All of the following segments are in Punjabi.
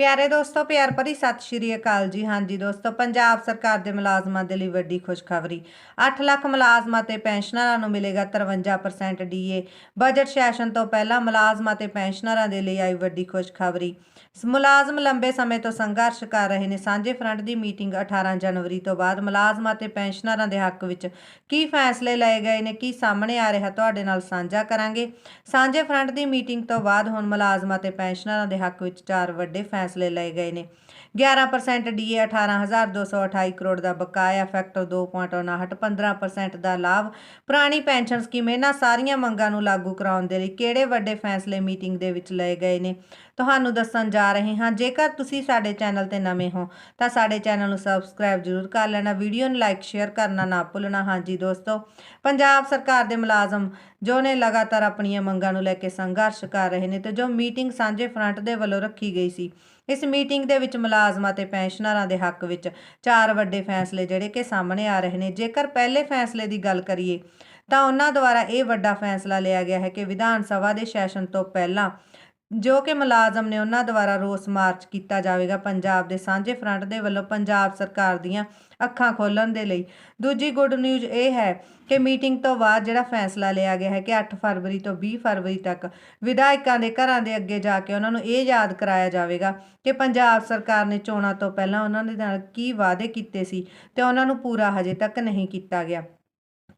ਪਿਆਰੇ ਦੋਸਤੋ, ਪਿਆਰ ਭਰੀ ਸਤਿ ਸ਼੍ਰੀ ਅਕਾਲ ਜੀ। ਹਾਂਜੀ ਦੋਸਤੋ, ਪੰਜਾਬ ਸਰਕਾਰ ਦੇ ਮੁਲਾਜ਼ਮਾਂ ਦੇ ਲਈ ਵੱਡੀ ਖੁਸ਼ਖਬਰੀ। 8 ਲੱਖ ਮੁਲਾਜ਼ਮਾਂ ਤੇ ਪੈਨਸ਼ਨਰਾਂ ਨੂੰ ਮਿਲੇਗਾ 53% ਡੀਏ ਬਜਟ ਸੈਸ਼ਨ ਤੋਂ ਪਹਿਲਾਂ ਮੁਲਾਜ਼ਮਾਂ ਤੇ ਪੈਨਸ਼ਨਰਾਂ ਦੇ ਲਈ ਆਈ ਵੱਡੀ ਖੁਸ਼ਖਬਰੀ। ਸ- ਮੁਲਾਜ਼ਮ ਲੰਬੇ ਸਮੇਂ ਤੋਂ ਸੰਘਰਸ਼ ਕਰ ਰਹੇ ਨੇ। ਸਾਂਝੇ ਫਰੰਟ ਦੀ ਮੀਟਿੰਗ 18 ਜਨਵਰੀ ਤੋਂ ਬਾਅਦ ਮੁਲਾਜ਼ਮਾਂ ਤੇ ਪੈਨਸ਼ਨਰਾਂ ਦੇ ਹੱਕ ਵਿੱਚ ਕੀ ਫੈਸਲੇ ਲਏ ਗਏ ਨੇ, ਕੀ ਸਾਹਮਣੇ ਆ ਰਿਹਾ, ਤੁਹਾਡੇ ਨਾਲ ਸਾਂਝਾ ਕਰਾਂਗੇ। ਸਾਂਝੇ ਫਰੰਟ ਦੀ ਮੀਟਿੰਗ ਤੋਂ ਬਾਅਦ ਹੁਣ ਮੁਲਾਜ਼ਮਾਂ ਤੇ ਪੈਨਸ਼ਨਰਾਂ ਦੇ ਹੱਕ ਵਿੱਚ ਚਾਰ ਵੱਡੇ ਫੈਸਲੇ ਫੈਸਲੇ ਲਏ ਗਏ ਨੇ। 11% ਡੀਏ 18228 ਕਰੋੜ ਦਾ ਬਕਾਇਆ ਫੈਕਟਰ 2.59 15% ਦਾ ਲਾਭ। ਪੁਰਾਣੀ ਪੈਨਸ਼ਨ ਸਕੀਮ ਇਹਨਾਂ ਸਾਰੀਆਂ ਮੰਗਾਂ ਨੂੰ ਲਾਗੂ ਕਰਾਉਣ ਦੇ ਲਈ ਕਿਹੜੇ ਵੱਡੇ ਫੈਸਲੇ ਮੀਟਿੰਗ ਦੇ ਵਿੱਚ ਲਏ ਗਏ ਨੇ? ਤੁਹਾਨੂੰ ਦੱਸਣ ਜਾ ਰਹੇ ਹਾਂ। ਜੇਕਰ ਤੁਸੀਂ ਸਾਡੇ ਚੈਨਲ ਤੇ ਨਵੇਂ ਹੋ, ਤਾਂ ਸਾਡੇ ਚੈਨਲ ਨੂੰ ਸਬਸਕ੍ਰਾਈਬ ਜ਼ਰੂਰ ਕਰ ਲੈਣਾ, ਵੀਡੀਓ ਨੂੰ ਲਾਈਕ, ਸ਼ੇਅਰ ਕਰਨਾ ਨਾ ਭੁੱਲਣਾ। ਹਾਂਜੀ ਦੋਸਤੋ, ਪੰਜਾਬ ਸਰਕਾਰ ਦੇ ਮੁਲਾਜ਼ਮ, ਜੋ ਨੇ ਲਗਾਤਾਰ ਆਪਣੀਆਂ ਮੰਗਾਂ ਨੂੰ ਲੈ ਕੇ ਸੰਘਰਸ਼ ਕਰ ਰਹੇ ਨੇ ਤੇ ਜੋ ਮੀਟਿੰਗ ਸਾਂਝੇ ਫਰੰਟ ਦੇ ਵੱਲੋਂ ਰੱਖੀ ਗਈ ਸੀ, ਇਸ ਮੀਟਿੰਗ ਦੇ ਵਿੱਚ ਮੁਲਾਜ਼ਮਾਂ ਤੇ ਪੈਨਸ਼ਨਰਾਂ ਦੇ ਹੱਕ ਵਿੱਚ ਚਾਰ ਵੱਡੇ ਫੈਸਲੇ ਜਿਹੜੇ ਕਿ ਸਾਹਮਣੇ ਆ ਰਹੇ ਨੇ। ਜੇਕਰ ਪਹਿਲੇ ਫੈਸਲੇ ਦੀ ਗੱਲ ਕਰੀਏ, ਤਾਂ ਉਹਨਾਂ ਦੁਆਰਾ ਇਹ ਵੱਡਾ ਫੈਸਲਾ ਲਿਆ ਗਿਆ ਹੈ ਕਿ ਵਿਧਾਨ ਸਭਾ ਦੇ ਸੈਸ਼ਨ ਤੋਂ ਪਹਿਲਾਂ ਜੋ ਕਿ ਮੁਲਾਜ਼ਮ ਨੇ ਉਹਨਾਂ ਦੁਆਰਾ ਰੋਸ ਮਾਰਚ ਕੀਤਾ ਜਾਵੇਗਾ ਪੰਜਾਬ ਦੇ ਸਾਂਝੇ ਫਰੰਟ ਦੇ ਵੱਲੋਂ ਪੰਜਾਬ ਸਰਕਾਰ ਦੀਆਂ ਅੱਖਾਂ ਖੋਲਣ ਦੇ ਲਈ। ਦੂਜੀ ਗੁੱਡ ਨਿਊਜ਼ ਇਹ ਹੈ ਕਿ ਮੀਟਿੰਗ ਤੋਂ ਬਾਅਦ ਜਿਹੜਾ ਫੈਸਲਾ ਲਿਆ ਗਿਆ ਹੈ ਕਿ 8 ਫਰਵਰੀ ਤੋਂ 20 ਫਰਵਰੀ ਤੱਕ ਵਿਧਾਇਕਾਂ ਦੇ ਘਰਾਂ ਦੇ ਅੱਗੇ ਜਾ ਕੇ ਉਹਨਾਂ ਨੂੰ ਇਹ ਯਾਦ ਕਰਾਇਆ ਜਾਵੇਗਾ ਕਿ ਪੰਜਾਬ ਸਰਕਾਰ ਨੇ ਚੋਣਾਂ ਤੋਂ ਪਹਿਲਾਂ ਉਹਨਾਂ ਦੇ ਨਾਲ ਕੀ ਵਾਅਦੇ ਕੀਤੇ ਸੀ ਤੇ ਉਹਨਾਂ ਨੂੰ ਪੂਰਾ ਹਜੇ ਤੱਕ ਨਹੀਂ ਕੀਤਾ ਗਿਆ।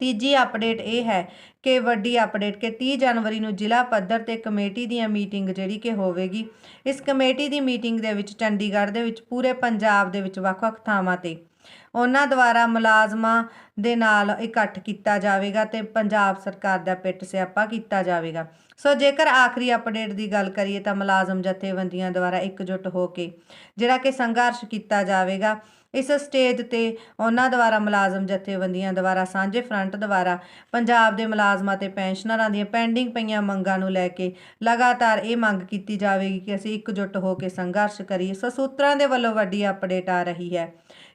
ਤੀਜੀ ਅਪਡੇਟ ਇਹ ਹੈ ਕਿ ਵੱਡੀ ਅਪਡੇਟ ਕਿ 30 ਜਨਵਰੀ ਨੂੰ ਜ਼ਿਲ੍ਹਾ ਪੱਧਰ ਤੇ ਕਮੇਟੀ ਦੀਆਂ ਮੀਟਿੰਗ ਜਿਹੜੀ ਕਿ ਹੋਵੇਗੀ। ਇਸ ਕਮੇਟੀ ਦੀ ਮੀਟਿੰਗ ਦੇ ਵਿੱਚ ਚੰਡੀਗੜ੍ਹ ਦੇ ਵਿੱਚ, ਪੂਰੇ ਪੰਜਾਬ ਦੇ ਵਿੱਚ ਵੱਖ-ਵੱਖ ਥਾਵਾਂ ਤੇ ਉਹਨਾਂ ਦੁਆਰਾ ਮੁਲਾਜ਼ਮਾਂ ਦੇ ਨਾਲ ਇਕੱਠ ਕੀਤਾ ਜਾਵੇਗਾ ਤੇ ਪੰਜਾਬ ਸਰਕਾਰ ਦਾ ਪਿੱਟ ਸਿਆਪਾ ਕੀਤਾ ਜਾਵੇਗਾ। ਸੋ ਜੇਕਰ ਆਖਰੀ ਅਪਡੇਟ ਦੀ ਗੱਲ ਕਰੀਏ ਤਾਂ ਮੁਲਾਜ਼ਮ ਜਥੇਬੰਦੀਆਂ ਦੁਆਰਾ ਇਕਜੁੱਟ ਹੋ ਕੇ ਜਿਹੜਾ ਕਿ ਸੰਘਰਸ਼ ਕੀਤਾ ਜਾਵੇਗਾ, ਇਸ ਸਟੇਜ ਤੇ ਉਹਨਾਂ ਦੁਆਰਾ ਮੁਲਾਜ਼ਮ ਜਥੇਬੰਦੀਆਂ ਦੁਆਰਾ ਸਾਂਝੇ ਫਰੰਟ ਦੁਆਰਾ ਪੰਜਾਬ ਦੇ ਮੁਲਾਜ਼ਮਾਂ ਤੇ ਪੈਨਸ਼ਨਰਾਂ ਦੀਆਂ ਪੈਂਡਿੰਗ ਪਈਆਂ ਮੰਗਾਂ ਨੂੰ ਲੈ ਕੇ ਲਗਾਤਾਰ ਇਹ ਮੰਗ ਕੀਤੀ ਜਾਵੇਗੀ ਕਿ ਅਸੀਂ ਇਕਜੁੱਟ ਹੋ ਕੇ ਸੰਘਰਸ਼ ਕਰੀਏ। ਸੋ ਸੂਤਰਾਂ ਦੇ ਵੱਲੋਂ ਵੱਡੀ ਅਪਡੇਟ ਆ ਰਹੀ ਹੈ।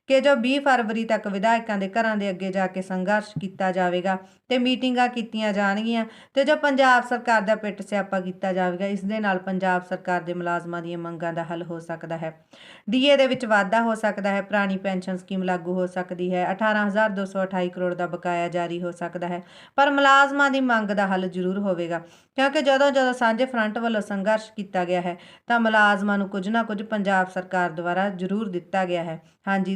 ਕਿ ਜੋ 20 ਫਰਵਰੀ ਤੱਕ ਵਿਧਾਇਕਾਂ ਦੇ ਘਰਾਂ ਦੇ ਅੱਗੇ ਜਾ ਕੇ ਸੰਘਰਸ਼ ਕੀਤਾ ਜਾਵੇਗਾ ਤੇ ਮੀਟਿੰਗਾਂ ਕੀਤੀਆਂ ਜਾਣਗੀਆਂ ਤੇ ਜੋ ਪੰਜਾਬ ਸਰਕਾਰ ਦਾ ਪਿੱਟ ਸਿਆਪਾ ਕੀਤਾ ਜਾਵੇਗਾ, ਇਸ ਦੇ ਨਾਲ ਪੰਜਾਬ ਸਰਕਾਰ ਦੇ ਮੁਲਾਜ਼ਮਾਂ ਦੀਆਂ ਮੰਗਾਂ ਦਾ ਹੱਲ ਹੋ ਸਕਦਾ ਹੈ। ਡੀਏ ਦੇ ਵਿੱਚ ਵਾਧਾ ਹੋ ਸਕਦਾ ਹੈ, ਪੁਰਾਣੀ ਪੈਨਸ਼ਨ ਸਕੀਮ ਲਾਗੂ ਹੋ ਸਕਦੀ ਹੈ 18228 ਕਰੋੜ ਦਾ ਬਕਾਇਆ ਜਾਰੀ ਹੋ ਸਕਦਾ ਹੈ, ਪਰ ਮੁਲਾਜ਼ਮਾਂ ਦੀ ਮੰਗ ਦਾ ਹੱਲ ਜ਼ਰੂਰ ਹੋਵੇਗਾ, ਕਿਉਂਕਿ ਜਦੋਂ ਜਦੋਂ ਸਾਂਝੇ ਫਰੰਟ ਵੱਲੋਂ ਸੰਘਰਸ਼ ਕੀਤਾ ਗਿਆ ਹੈ, ਤਾਂ ਮੁਲਾਜ਼ਮਾਂ ਨੂੰ ਕੁਝ ਨਾ ਕੁਝ ਪੰਜਾਬ ਸਰਕਾਰ ਦੁਆਰਾ ਜ਼ਰੂਰ ਦਿੱਤਾ ਗਿਆ ਹੈ। ਹਾਂਜੀ